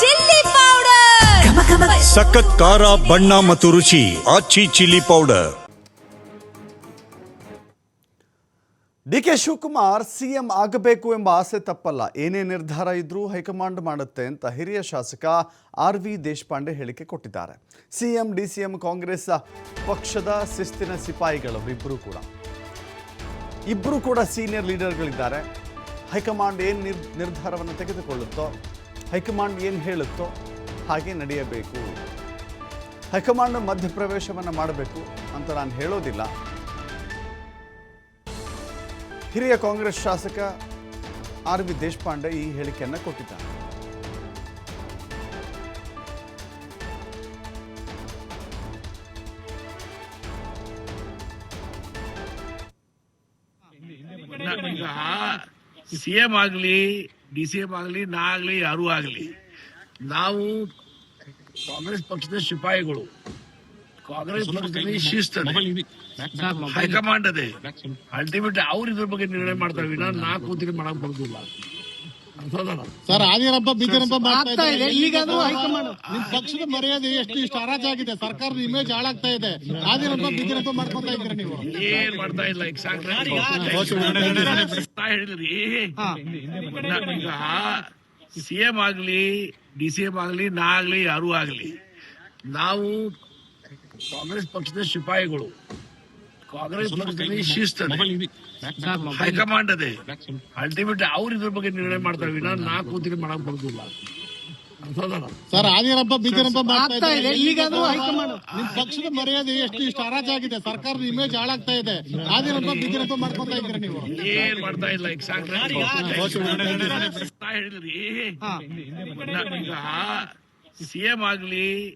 Chilli powder. ಸಖತ್ ಖಾರ ಬಣ್ಣ ಮತ್ತು ರುಚಿ Aachi chilli powder. D K Shivakumar CM ಆಗಬೇಕು ಎಂಬ ಆಸೆ ತಪ್ಪಲ್ಲ. ಏನೇ ನಿರ್ಧಾರ ಇದ್ರೂ ಹೈಕಮಾಂಡ್ ಮಾಡುತ್ತೆ ಅಂತ ಹಿರಿಯ ಶಾಸಕ ಆರ್ ವಿ ದೇಶಪಾಂಡೆ ಹೇಳಿಕೆ ಕೊಟ್ಟಿದ್ದಾರೆ. ಸಿಎಂ ಎಂ ಕಾಂಗ್ರೆಸ್ ಪಕ್ಷದ ಶಿಸ್ತಿನ ಸಿಪಾಯಿಗಳು ಇಬ್ಬರು ಕೂಡ. ಇಬ್ಬರು ಕೂಡ ಸೀನಿಯರ್ ಲೀಡರ್ಗಳಿದ್ದಾರೆ. ಹೈಕಮಾಂಡ್ ಏನು ನಿರ್ ನಿರ್ಧಾರವನ್ನು ತೆಗೆದುಕೊಳ್ಳುತ್ತೋ ಹೈಕಮಾಂಡ್ ಏನು ಹೇಳುತ್ತೋ ಹಾಗೆ ನಡೆಯಬೇಕು ಹೈಕಮಾಂಡ್ ಮಧ್ಯಪ್ರವೇಶವನ್ನು ಮಾಡಬೇಕು ಅಂತ ನಾನು ಹೇಳೋದಿಲ್ಲ ಹಿರಿಯ ಕಾಂಗ್ರೆಸ್ ಶಾಸಕ ಆರ್ ವಿ ದೇಶಪಾಂಡೆ ಈ ಹೇಳಿಕೆಯನ್ನು ಕೊಟ್ಟಿದ್ದಾರೆ ಸಿಎಂ ಆಗ್ಲಿ ಡಿ ಸಿ ಎಂ ಆಗ್ಲಿ ನಾ ಆಗ್ಲಿ ಯಾರು ಆಗ್ಲಿ ನಾವು ಕಾಂಗ್ರೆಸ್ ಪಕ್ಷದ ಶಿಪಾಯಿಗಳು ಕಾಂಗ್ರೆಸ್ ಪಕ್ಷದಲ್ಲಿ ಶಿಸ್ತದೆ. ಹೈಕಮಾಂಡ್ ಅದೇ. ಅಲ್ಟಿಮೇಟ್ ಅವ್ರು ಇದ್ರ ಬಗ್ಗೆ ನಿರ್ಣಯ ಮಾಡ್ತಾರೆ. ವಿನ ನಾ ಕೂತಿಗೆ ಮಾಡಕ್ ಬರುದಿಲ್ಲ? ಸರ್ ಆದಿರಪ್ಪ ಬಿದಿರಪ್ಪ ಮಾಡ್ತಾ ಇದೆ ಈಗಾದ್ರೂ ಹೈಕಮಾಂಡ್ ನಿಮ್ ಪಕ್ಷದ ಮರ್ಯಾದೆ ಎಷ್ಟು ಇಷ್ಟು ಹರಾಜ್ ಆಗಿದೆ ಸರ್ಕಾರದ ಇಮೇಜ್ ಹಾಳಾಗ್ತಾ ಇದೆ ಆದಿರಪ್ಪ ಬಿದಿರಪ್ಪ ಮಾಡ್ಕೊತಾ ಇದ್ದೀರಾ ನೀವು ಏನ್ ಮಾಡ್ತಾ ಇಲ್ಲ ಈಗ ಹೇಳಿದ್ರಿ ಸಿಎಂ ಆಗ್ಲಿ ಡಿ ಸಿ ಎಂ ಆಗ್ಲಿ ನಾ ಆಗ್ಲಿ ಯಾರು ಆಗ್ಲಿ ನಾವು ಕಾಂಗ್ರೆಸ್ ಪಕ್ಷದ ಸಿಪಾಯಿಗಳು ಕಾಂಗ್ರೆಸ್ ಪಕ್ಷದಲ್ಲಿ ಶಿಸ್ತದೆ. ಹೈಕಮಾಂಡ್ ಅದೇ ಅಲ್ಟಿಮೇಟ್ ಅವ್ರು ಇದ್ರ ಬಗ್ಗೆ ನಿರ್ಣಯ ಮಾಡ್ತಾರೆ ವಿನ. ನಾ ಕೂತಿಗೆ ಮಾಡಕ್ ಬರುದಿಲ್ಲ ಸರ್ ಆದಿರಪ್ಪ ಬಿದಿರಪ್ಪ ಮಾಡ್ತಾ ಇದೆ. ಈಗಾದ್ರೂ ಹೈಕಮಾಂಡ್. ನಿಮ್ ಪಕ್ಷದ ಮರ್ಯಾದೆ ಎಷ್ಟು? ಇಷ್ಟು ಹರಾಜ್ ಆಗಿದೆ. ಸರ್ಕಾರದ ಇಮೇಜ್ ಹಾಳಾಗ್ತಾ ಇದೆ. ಆದಿರಪ್ಪ ಬಿದಿರಪ್ಪ ಮಾಡ್ಕೊತಾ ಇದ್ದೀರಾ ನೀವು? ಏನ್ ಮಾಡ್ತಾ ಇಲ್ಲ ಈಗ ಸಾಕು ನಾ ಹೇಳಿದ್ರಿ ಸಿಎಂ ಆಗ್ಲಿ